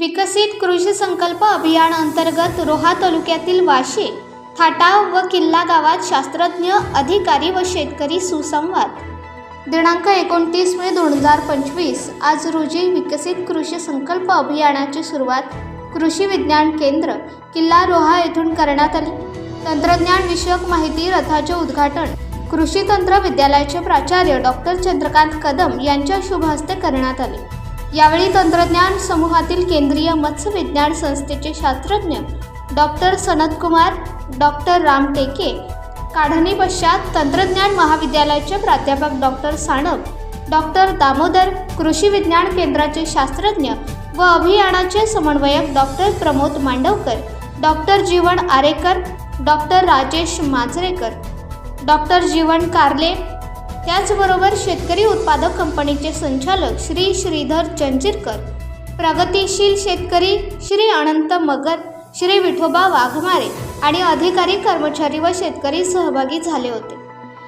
विकसित कृषी संकल्प अभियान अंतर्गत रोहा तालुक्यातील वाशी थाटाव व किल्ला गावात शास्त्रज्ञ अधिकारी व शेतकरी सुसंवाद. दिनांक एकोणतीस मे दोन हजार पंचवीस आज रोजी विकसित कृषी संकल्प अभियानाची सुरुवात कृषी विज्ञान केंद्र किल्ला रोहा येथून करण्यात आली. तंत्रज्ञान विषयक माहिती रथाचे उद्घाटन कृषी तंत्र विद्यालयाचे प्राचार्य डॉक्टर चंद्रकांत कदम यांच्या शुभ हस्ते करण्यात आले. यावेळी तंत्रज्ञान समूहातील केंद्रीय मत्स्य विज्ञान संस्थेचे शास्त्रज्ञ डॉक्टर सनतकुमार डॉक्टर राम टेके काढणी पश्चात तंत्रज्ञान महाविद्यालयाचे प्राध्यापक डॉक्टर साणप डॉक्टर दामोदर कृषी विज्ञान केंद्राचे शास्त्रज्ञ व अभियानाचे समन्वयक doctor Pramod Mandavkar doctor Jeevan Arekar doctor Rajesh Majrekar doctor Jeevan Karle त्याचबरोबर शेतकरी उत्पादक कंपनीचे संचालक श्री श्रीधर चंचिरकर प्रगतिशील शेतकरी श्री अनंत मगर श्री विठोबा वाघमारे आणि अधिकारी कर्मचारी व शेतकरी सहभागी झाले होते.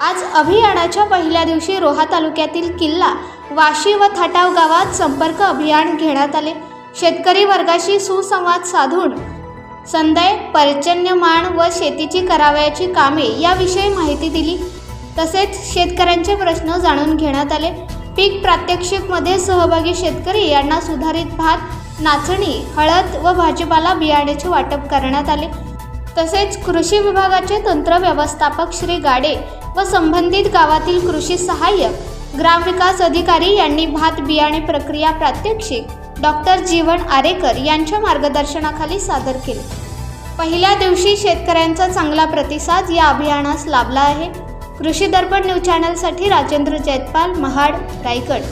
आज अभियानाच्या पहिल्या दिवशी रोहा तालुक्यातील किल्ला वाशी व थाटाव गावात संपर्क अभियान घेण्यात आले. शेतकरी वर्गाशी सुसंवाद साधून संदय पर्जन्यमान व शेतीची करावयाची कामे याविषयी माहिती दिली. तसेच शेतकऱ्यांचे प्रश्न जाणून घेण्यात आले. पीक प्रात्यक्षिकमध्ये सहभागी शेतकरी यांना सुधारित भात नाचणी हळद व भाजीपाला बियाण्याचे वाटप करण्यात आले. तसेच कृषी विभागाचे तंत्र व्यवस्थापक श्री गाडे व संबंधित गावातील कृषी सहाय्यक ग्रामविकास अधिकारी यांनी भात बियाणे प्रक्रिया प्रात्यक्षिक डॉक्टर जीवन आरेकर यांच्या मार्गदर्शनाखाली सादर केले. पहिल्या दिवशी शेतकऱ्यांचा चांगला प्रतिसाद या अभियानास लाभला आहे. कृषी दर्पण न्यूज चॅनलसाठी राजेंद्र जैतपाल महाड रायगड.